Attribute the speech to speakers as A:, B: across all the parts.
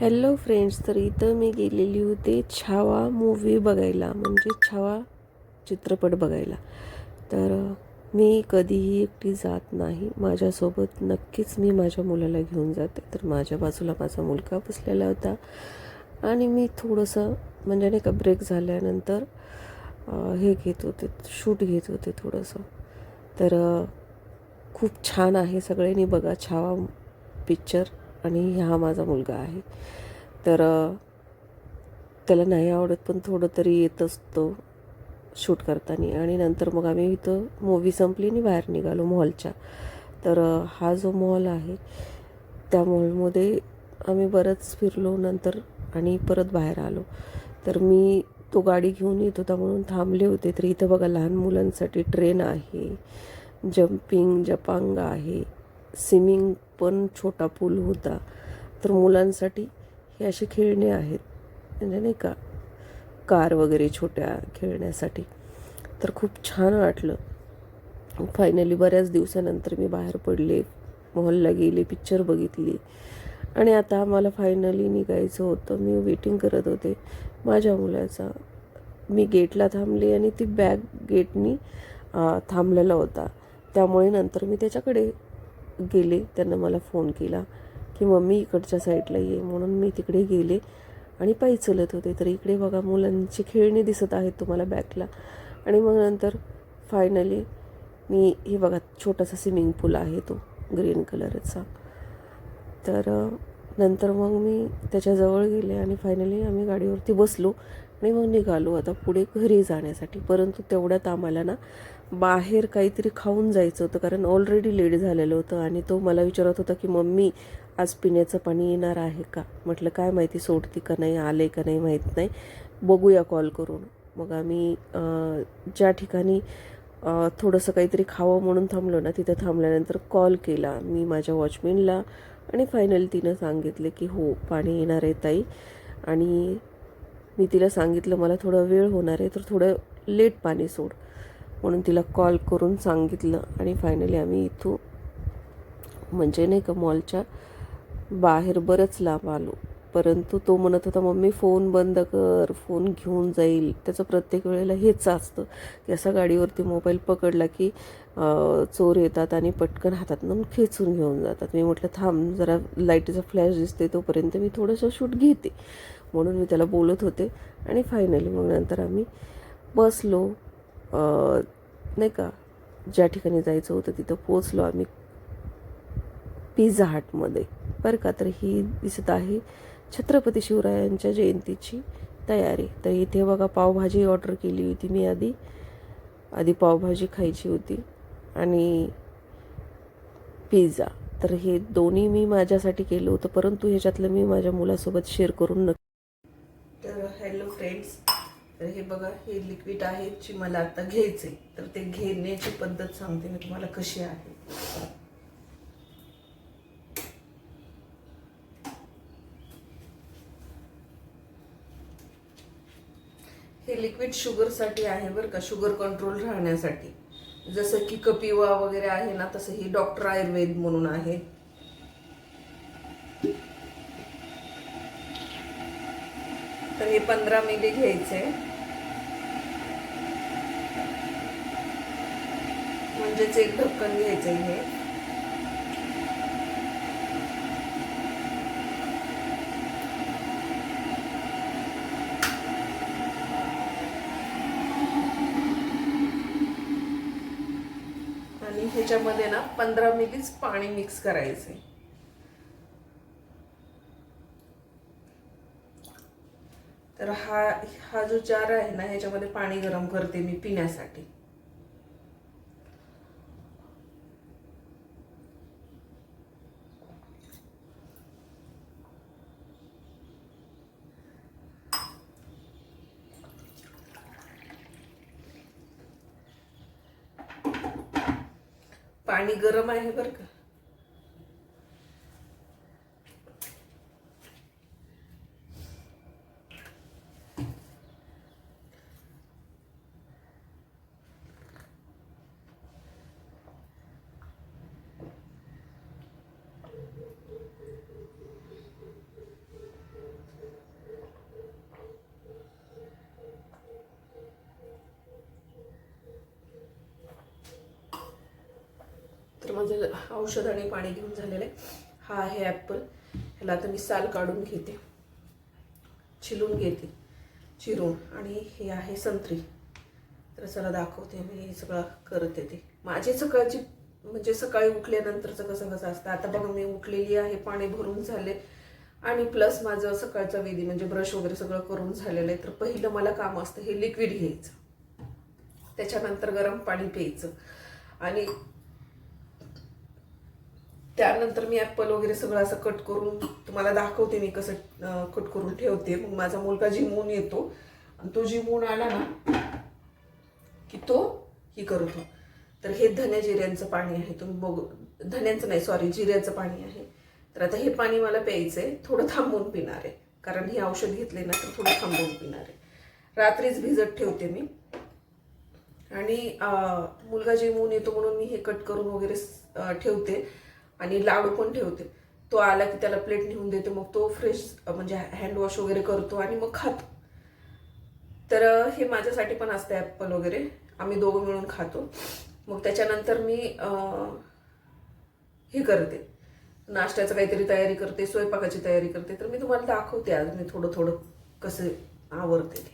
A: Hello friends तर इथं मी गेलेली होते छावा मूवी बघायला म्हणजे छावा चित्रपट बघायला. तर मी कधीही एकटी जात नाही. माझ्यासोबत नक्कीच मी माझ्या मुलाला घेऊन जाते. तर माझ्या बाजूला माझा मुलगा बसलेला होता. आणि मी थोडंसं म्हणजे नाही का ब्रेक झाल्यानंतर हे घेत होते शूट घेत होते थोडंसं. तर खूप छान आहे सगळ्यांनी बघा छावा पिक्चर आणि हा माझा मुलगा आहे. तर त्याला नाही आवडत पण थोडं तरी येत असतो शूट करताना. आणि नंतर मग आम्ही इथं मूवी संपली आणि बाहेर निघालो मॉलच्या तर हा जो मॉल आहे त्या मॉलमध्ये आम्ही बरंच फिरलो नंतर आणि परत बाहेर आलो. तर मी तो गाडी घेऊन येत होता म्हणून थांबले होते. तर इथं बघा लहान मुलांसाठी ट्रेन आहे जम्पिंग जपांग आहे स्विमिंग पण छोटा पूल होता. तर मुलांसाठी हे असे खेळणे आहेत. म्हणजे नाही का कार वगैरे छोट्या खेळण्यासाठी. तर खूप छान वाटलं. फायनली बऱ्याच दिवसानंतर मी बाहेर पडले मॉलला गेले पिक्चर बघितली. आणि आता आम्हाला फायनली निघायचं होतं. मी वेटिंग करत होते. माझ्या मुलाचा. मी गेटला थांबले आणि ती बॅग गेटनी थांबलेला होता. त्यामुळे नंतर मी त्याच्याकडे गेले त्यांना मला फोन केला की मम्मी इकडच्या साईडला ये. म्हणून मी तिकडे गेले आणि पायी चलत होते. तर इकडे बघा मुलांची खेळणी दिसत आहेत तुम्हाला बॅकला आणि मग नंतर फायनली मी हे बघा छोटासा स्विमिंग पूल आहे तो ग्रीन कलरचा तर नंतर मग मी त्याच्याजवळ गेले आणि फायनली आम्ही गाडीवरती बसलो आणि मग निघालो आता पुढे घरी जाण्यासाठी. परंतु तेवढ्यात आम्हाला ना बाहेर काहीतरी खाऊन जायचं होतं कारण ऑलरेडी लेट झालेलं होतं आणि तो मला विचारत होता की मम्मी आज पिण्याचं पाणी येणार आहे का? म्हटलं काय माहिती सोडती का नाही आले का नाही माहीत नाही. बघूया कॉल करून. मग आम्ही ज्या ठिकाणी थोडंसं काहीतरी खावं म्हणून थांबलो ना तिथं थांबल्यानंतर कॉल केला मी माझ्या वॉचमॅनला आणि फायनल तिनं सांगितले की हो पाणी येणार आहे ताई. आणि मी तिला सांगितलं मला थोडा वेळ होणार आहे तर थोडं लेट पाणी सोड. म्हणून तिला कॉल करून सांगितलं आणि फायनली आम्ही इथून म्हणजे नाही का मॉलच्या बाहेर बरंच लांब आलो. परंतु तो म्हणत होता मम्मी फोन बंद कर फोन घेऊन जाईल. त्याचं प्रत्येक वेळेला हेच असतं की असा गाडीवरती मोबाईल पकडला की चोर येतात आणि पटकन हातात मग खेचून घेऊन जातात. मी म्हटलं थांब जरा लाईटीचा फ्लॅश दिसते तोपर्यंत मी थोडंसं शूट घेते. म्हणून मी त्याला बोलत होते आणि फायनली मग नंतर आम्ही बसलो. नाही का ज्या ठिकाणी जायचं होतं तिथं पोचलो आम्ही पिझ्झा हटमध्ये बरं का तर ही दिसत आहे छत्रपती शिवरायांच्या जयंतीची तयारी. तर इथे बघा पावभाजी ऑर्डर केली होती मी आधी. आधी पावभाजी खायची होती आणि पिझ्झा तर हे दोन्ही मी माझ्यासाठी केलं होतं परंतु ह्याच्यातलं मी माझ्या मुलासोबत शेअर करून नक्की तर हॅलो फ्रेंड्स तर हे बघा हे लिक्विड आहे जी मला आता घ्यायचे तर ते घेण्याची पद्धत सांगते मी तुम्हाला कशी आहे. हे लिक्विड शुगरसाठी आहे बरं का शुगर कंट्रोल राहण्यासाठी. जसं की कपिवा वगैरे आहे ना तसं ही डॉक्टर आयुर्वेद म्हणून आहे. तर हे पंधरा मिली घ्यायचे. म्हणजेच एक ढक्कन घ्यायचं हे. आणि ह्याच्यामध्ये ना पंधरा मिलीच पाणी मिक्स करायचे तर हा हा जो जार आहे ना ह्याच्यामध्ये पाणी गरम करते मी पिण्यासाठी. पाणी गरम आहे बरं का?
B: म्हणजे औषध औषधाने पाणी घेऊन झालेलं आहे. हा आहे ॲपल. ह्याला आता मी साल काढून घेते. चिलून घेते. चिरून. आणि हे आहे संत्री. तर चला दाखवते मी. हे सगळं करत येते. माझी सकाळची म्हणजे सकाळी उठल्यानंतरचं कसं कसं असतं. आता बघा मी उठलेली आहे. पाणी भरून झाले. आणि प्लस माझं सकाळचा विधी म्हणजे ब्रश वगैरे सगळं करून झालेलं आहे. तर पहिलं मला काम असतं हे लिक्विड घ्यायचं. त्याच्यानंतर गरम पाणी प्यायचं. आणि त्यानंतर मी ॲपल वगैरे सगळं असं कट करून तुम्हाला दाखवते मी कसं कट करून ठेवते. मग माझा मुलगा जिमून येतो. आणि तो जिमून आला ना की तो ही करतो तर हे धन्या जिऱ्यांचं पाणी आहे. तुम्ही बघू धन्यांचं नाही सॉरी जिऱ्याचं पाणी आहे. तर आता हे पाणी मला प्यायचं आहे थोडं थांबवून पिणार आहे. कारण हे औषध घेतले ना तर थोडं थांबवून पिणार आहे. रात्रीच भिजत ठेवते मी. आणि मुलगा जिमून येतो म्हणून मी हे कट करून वगैरे ठेवते. आणि लाडू पण ठेवते. तो आला की त्याला प्लेट नेऊन देते मग तो फ्रेश म्हणजे हँड वॉश वगैरे करतो आणि मग खातो. तर हे माझ्यासाठी पण असतं ॲपल वगैरे. आम्ही दोघं मिळून खातो. मग त्याच्यानंतर मी हे करते. नाश्त्याचं काहीतरी तयारी करते स्वयंपाकाची तयारी करते. तर मी तुम्हाला दाखवते आज मी थोडं थोडं कसं आवडते ते.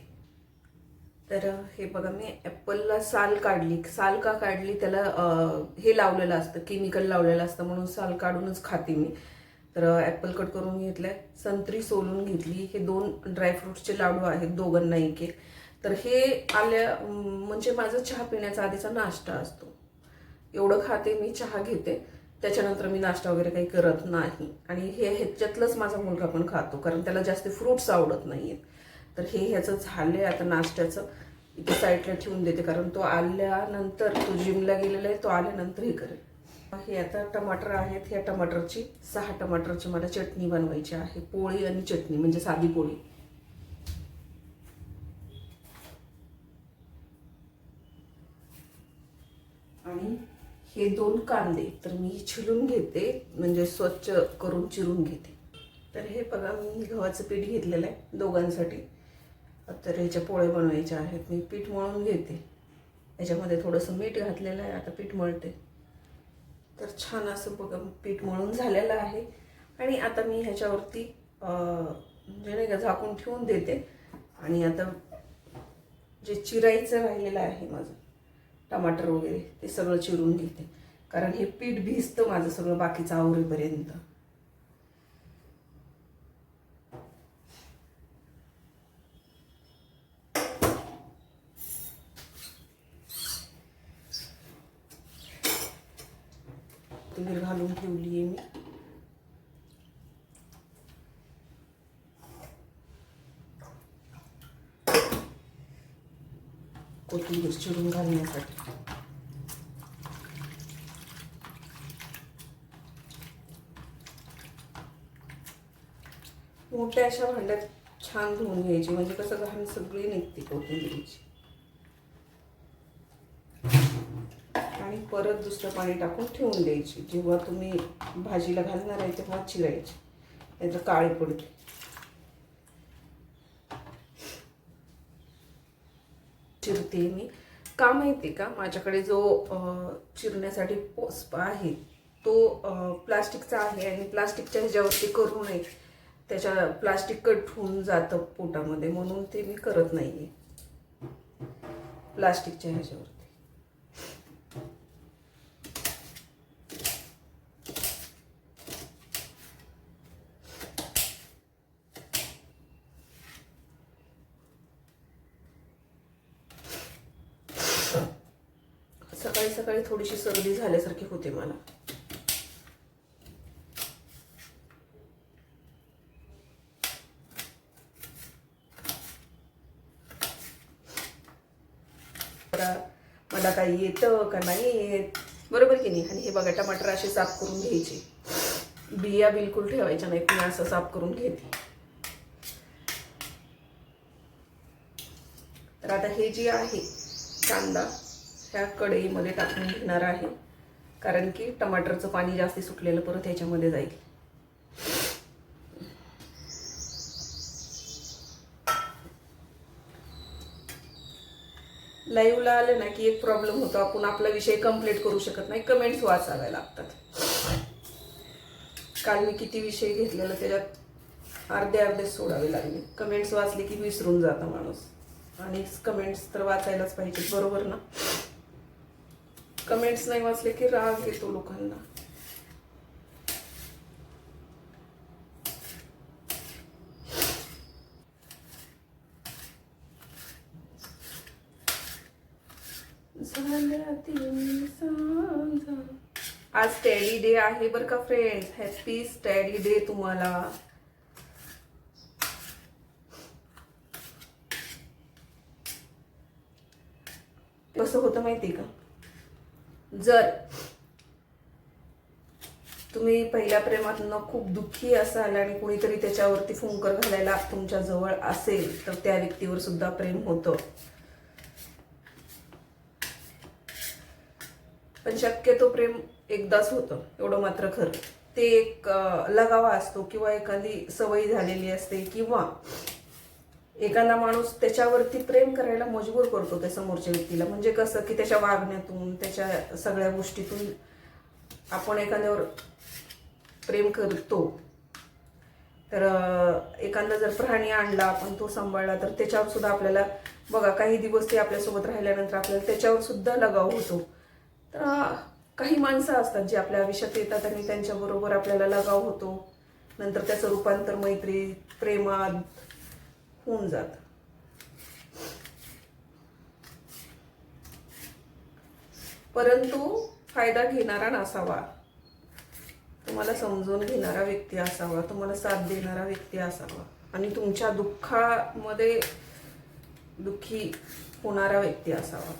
B: तर हे बघा मी ॲपलला साल काढली. साल का काढली? त्याला हे लावलेलं असतं केमिकल लावलेलं असतं म्हणून साल काढूनच खाते मी. तर ॲपल कट करून घेतलंय. संत्री सोलून घेतली. हे दोन ड्रायफ्रुट्सचे लाडू आहेत दोघांना एक एक. तर हे आल्या म्हणजे माझा चहा पिण्याचा आधीचा नाश्ता असतो. एवढं खाते मी चहा घेते. त्याच्यानंतर मी नाश्ता वगैरे काही करत नाही. आणि हे ह्याच्यातलंच माझा मुलगा पण खातो कारण त्याला जास्त फ्रुट्स आवडत नाहीयेत. तर हे ह्याचं झालंय आता नाश्त्याचं. इथे साईडला ठेवून देते कारण तो आल्यानंतर तो जिमला गेलेला आहे तो आल्यानंतर हे करेल. हे आता टमाटर आहेत ह्या टमाटरची सहा टमाटरची मला चटणी बनवायची आहे पोळी आणि चटणी म्हणजे साधी पोळी. आणि हे दोन कांदे तर मी चिरून घेते म्हणजे स्वच्छ करून चिरून घेते. तर हे बघा मी गव्हाचं पीठ घेतलेलं आहे दोघांसाठी. तर ह्याच्या पोळ्या बनवायच्या आहेत. मी पीठ मळून घेते. याच्यामध्ये थोडंसं मीठ घातलेलं आहे. आता पीठ मळते. तर छान असं बघा पीठ मळून झालेलं आहे. आणि आता मी ह्याच्यावरती म्हणजे नाही का झाकून ठेवून देते. आणि आता जे चिरायचं राहिलेलं आहे माझं टमाटर वगैरे ते सगळं चिरून घेते. कारण हे पीठ भिजतं माझं सगळं बाकीचं आवरेपर्यंत. कोथिंबीर घालून ठेवली आहे मी. कोथिंबीर चिरून घालण्यासाठी. मोठ्या अशा भांड्यात छान धुवून घ्यायची म्हणजे कसं घाण सगळी निघते कोथिंबीरची आणि परत दुसरं पाणी टाकून ठेवून द्यायची. जेव्हा तुम्ही भाजीला घालणार आहे तेव्हा चिरायची. नाहीतर काळी पडते चिरते मी. का माहिती का? माझ्याकडे जो चिरण्यासाठी पोस्प आहे तो प्लास्टिकचा आहे आणि प्लास्टिकच्या ह्याच्यावरती करू नये. त्याच्या प्लास्टिक कट होऊन जातं पोटामध्ये म्हणून ते मी करत नाही आहे प्लास्टिकच्या ह्याच्यावरती. सकाळी थोडीशी सर्दी झाल्यासारखी होते मला. मला मला काही येतं का नाही येत? बरोबर की नाही? आणि हे बघा टमाटर असे साफ करून घ्यायचे. बिया बिलकुल ठेवायच्या नाहीत मी असं साफ करून घेते. तर आता हे जे आहे कांदा ह्या कढईमध्ये टाकून घेणार आहे. कारण की टमाटरचं पाणी जास्त सुटलेलं परत ह्याच्यामध्ये जाईल. लाईव्हला आलं ना की एक प्रॉब्लेम होतो. आपण आपला विषय कंप्लीट करू शकत नाही. कमेंट्स वाचाव्या लागतात. काल मी किती विषय घेतलेला त्याच्यात अर्धे अर्धे सोडावे लागले. कमेंट्स वाचले की विसरून जाता माणूस. आणि कमेंट्स तर वाचायलाच पाहिजे बरोबर ना? कमेंट्स नाही वाचले की राग येतो लोकांना. आज स्टडी डे आहे बरं का फ्रेंड्स हॅपी स्टडी डे तुम्हाला. कसं होतं माहिती का? जर तुम्ही पहिल्या प्रेमातनं खूप दुःखी असाल आणि कुणीतरी त्याच्यावरती फुंकर घालायला तुमच्या जवळ असेल तर त्या व्यक्तीवर सुद्धा प्रेम होतं. पण शक्यतो प्रेम एकदाच होतं एवढं मात्र खरं. ते एक लगावा असतो किंवा एखादी सवय झालेली असते किंवा एखादा माणूस त्याच्यावरती प्रेम करायला मजबूर करतो त्या समोरच्या व्यक्तीला. म्हणजे कसं की त्याच्या वागण्यातून त्याच्या सगळ्या गोष्टीतून आपण एखाद्यावर प्रेम करतो. तर एखादा जर प्राणी आणला आपण तो सांभाळला तर त्याच्यावर सुद्धा आपल्याला बघा काही दिवस ते आपल्यासोबत राहिल्यानंतर आपल्याला त्याच्यावर सुद्धा लगाव होतो. तर काही माणसं असतात जी आपल्या आयुष्यात येतात आणि त्यांच्याबरोबर आपल्याला लगाव होतो. नंतर त्याचं रूपांतर मैत्री प्रेमात होऊन जात. परंतु फायदा घेणारा नसावा. तुम्हाला समजून घेणारा व्यक्ती असावा. तुम्हाला साथ देणारा व्यक्ती असावा. आणि तुमच्या दुःखामध्ये दुःखी होणारा व्यक्ती असावा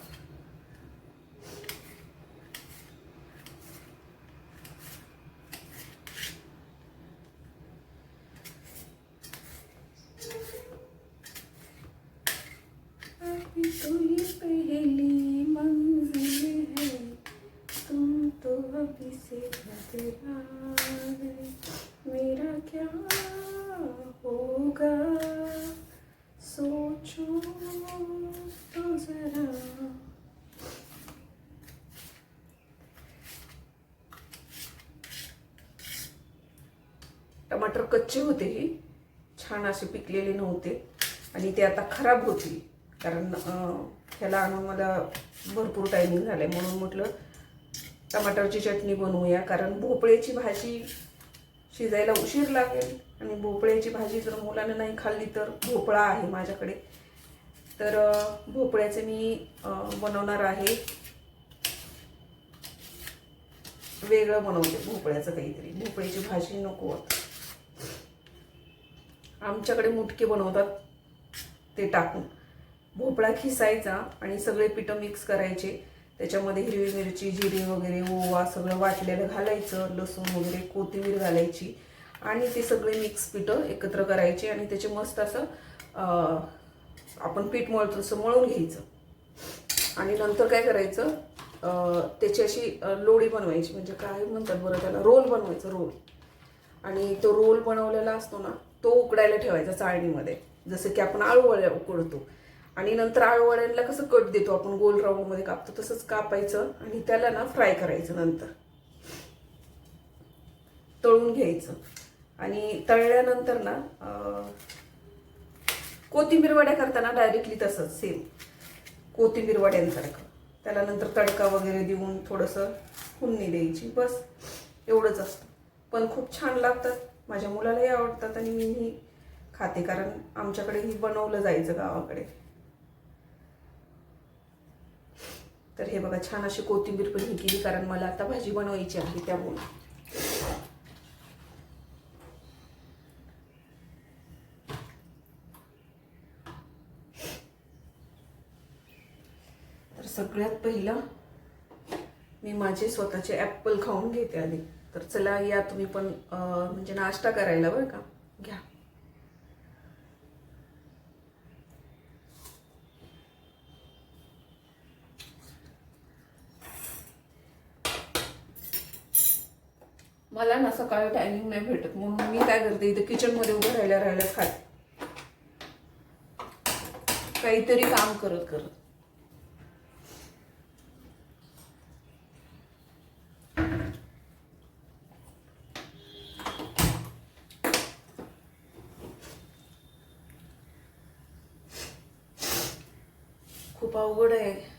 B: अभी तो ये पहली मंजिल है तुम तो अभी से घबरा गए मेरा क्या होगा सोचो तो जरा टमाटर कच्चे होते ही छान असे पिकलेले नव्हते आणि ते आता खराब होतील कारण ह्याला आणून मला भरपूर टायमिंग झालं आहे म्हणून म्हटलं टमाटरची चटणी बनवूया. कारण भोपळ्याची भाजी शिजायला उशीर लागेल. आणि भोपळ्याची भाजी जर मुलाने नाही खाल्ली तर भोपळा आहे माझ्याकडे. तर भोपळ्याचं भोपळ्याचे मी बनवणार आहे. वेगळं बनवते भोपळ्याचं काहीतरी. भोपळ्याची भाजी नको आमच्याकडे मुटके बनवतात. ते टाकून. भोपळा खिसायचा आणि सगळे पिठं मिक्स करायचे. त्याच्यामध्ये हिरवी मिरची जिरे वगैरे ओवा सगळं वाटलेलं घालायचं लसूण वगैरे कोथिंबीर घालायची. आणि ते सगळे मिक्स पिठं एकत्र करायचे आणि त्याचे मस्त असं आपण पीठ मळतो तसं मळून घ्यायचं. आणि नंतर काय करायचं त्याची अशी लोडी बनवायची. म्हणजे काय म्हणतात बरं त्याला? रोल बनवायचं रोल. आणि तो रोल बनवलेला असतो ना तो उकडायला ठेवायचा चाळणीमध्ये. जसं की आपण आळूवड्या उकडतो. आणि नंतर आळूवळ्यांना कसं कट देतो आपण गोल राऊंडमध्ये कापतो तसंच कापायचं आणि त्याला ना फ्राय करायचं नंतर. तळून घ्यायचं. आणि तळल्यानंतर ना कोथिंबीर वड्या करताना डायरेक्टली तसंच सेम कोथिंबीर वड्यांसारखं. त्याला नंतर तडका वगैरे देऊन थोडंसं फुलणी द्यायची बस. एवढंच असतं. पण खूप छान लागतात. माझ्या मुलालाही आवडतात आणि मीही खाते कारण आमच्याकडेही बनवलं जायचं गावाकडे. तर हे बघा छान अशी कोथिंबीर पण ही केली कारण मला आता भाजी बनवायची आहे त्यामुळे. तर सगळ्यात पहिलं मी माझे स्वतःचे ॲप्पल खाऊन घेते आधी. तर चला या तुम्ही पण म्हणजे नाश्ता करायला बरं का? घ्या. सकाळी टायमिंग नाही भेटत. म्हणून मी काय करते इथं किचनमध्ये उभं राहिल्या राहिल्या खात. काहीतरी काम करत करत. खूप अवघड आहे.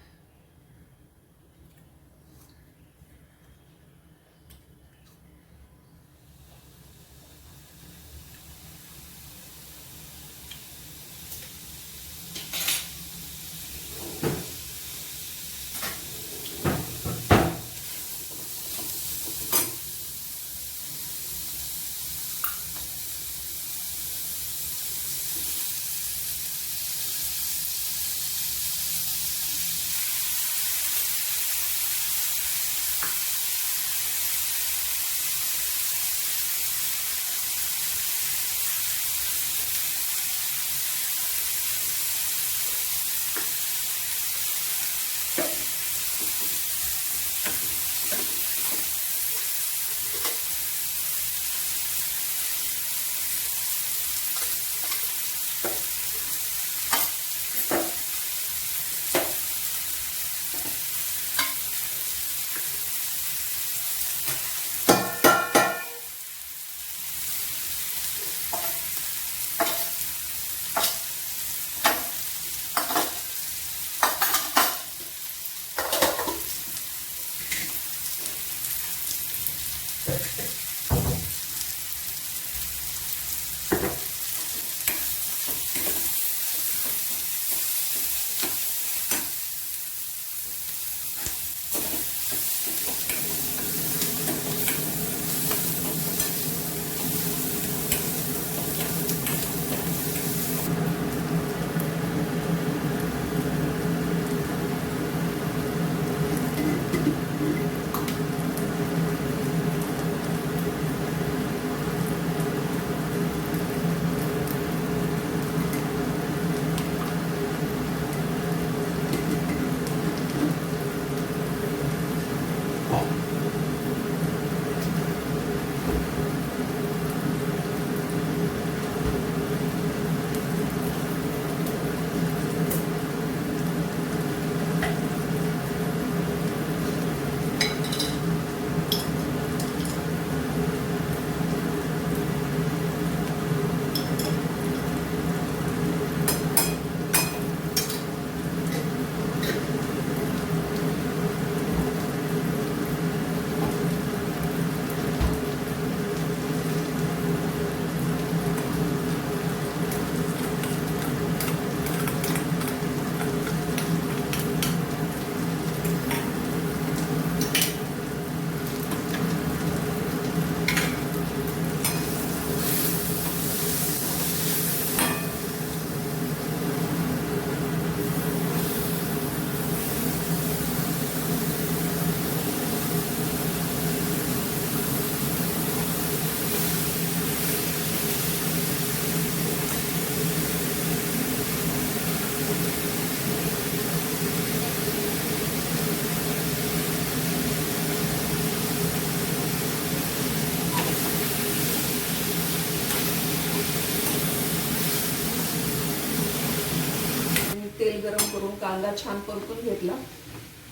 B: कांदा छान परतून घेतला.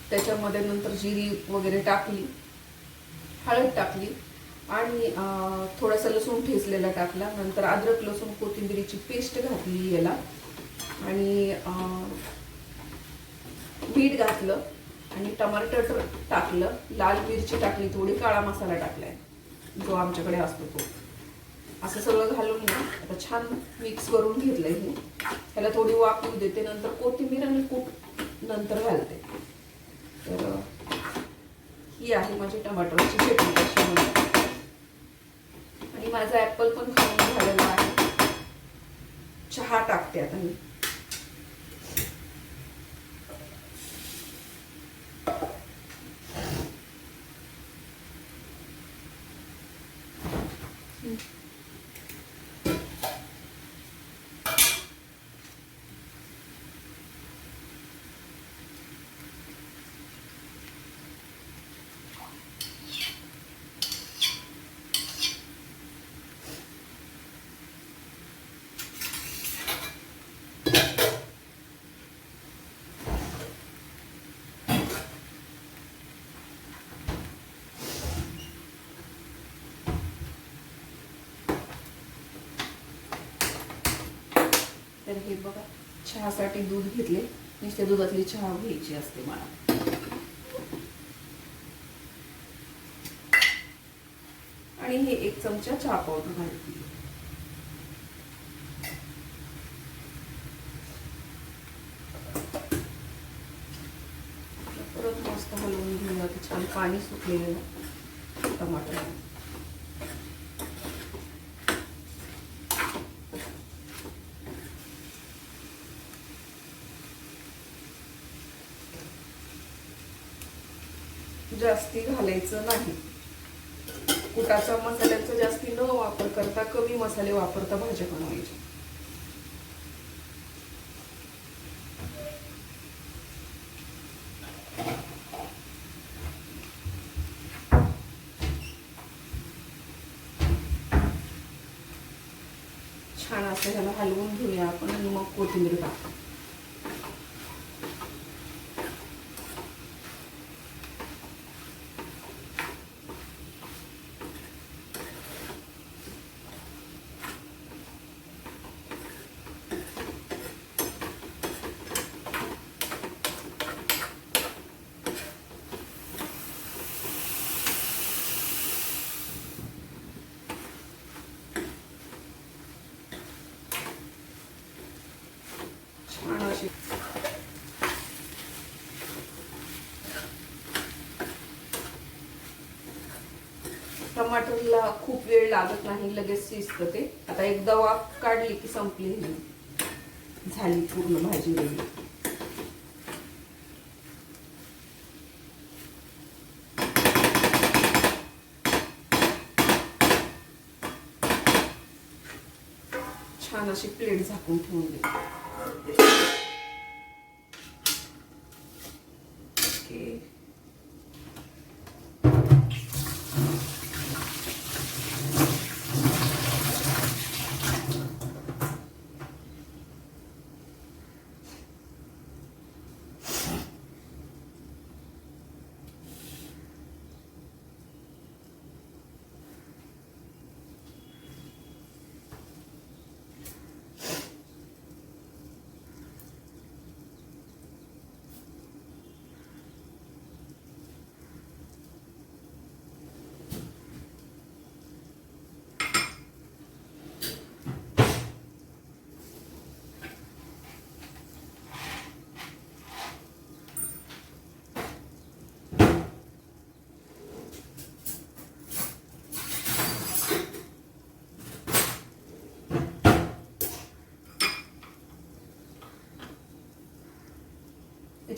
B: त्याच्यामध्ये नंतर जिरी वगैरे टाकली. हळद टाकली. आणि थोडासा लसूण ठेचलेला टाकला. नंतर अद्रक लसूण कोथिंबिरीची पेस्ट घातली याला. आणि मीठ घातलं. आणि टमाटर टाकलं. लाल मिरची टाकली. थोडी काळा मसाला टाकलाय. जो आमच्याकडे असतो तो. असं सगळं घालून ना आता छान मिक्स करून घेतलंय हे त्याला थोडी वाफ येऊ देते नंतर कोथिंबीर आणि कूट नंतर घालते. तर ही आहे माझी टमाटरची चटणी कशी आणि माझा ॲपल पण खाऊन झालेला आहे. चहा टाकते आता मी तर हे बघा चहासाठी दूध घेतले. नुसत्या दुधातली चहा घ्यायची असते मला. आणि हे एक चमचा चहा पावडर घालते. परत मस्त हलवून घेऊया छान पाणी सुटलेलं टमाटर जास्ती घालायचं नाही. कुटाचा मसाल्याचा जास्ती न वापर करता कमी मसाले वापरता भाज्या बनवायच्या. छान असं ह्याला हलवून घेऊया आपण आणि मग कोथिंबीर टाकू छान अशी टमाटरला खूप वेळ लागत नाही लगेच शिजतं ते. आता एकदा वाफ काढली की संपली झाली पूर्ण भाजी रेडी. छान अशी प्लेट झाकून ठेवून दे.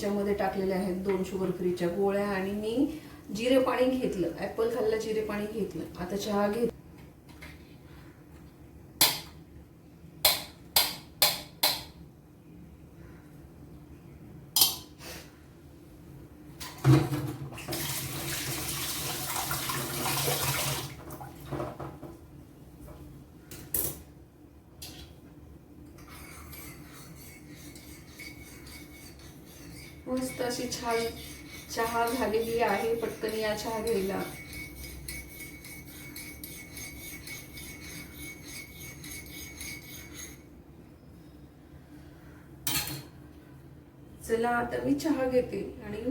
B: याच्यामध्ये टाकलेले आहेत दोन शुगर फ्रीच्या गोळ्या आणि मी जिरे पाणी घेतलं ऍपल खाल्लं जिरे पाणी घेतलं. आता चहा घेत मस्त अशी छान चहा झालेली आहे पटकन या चहा घ्यायला. चला आता मी चहा घेते आणि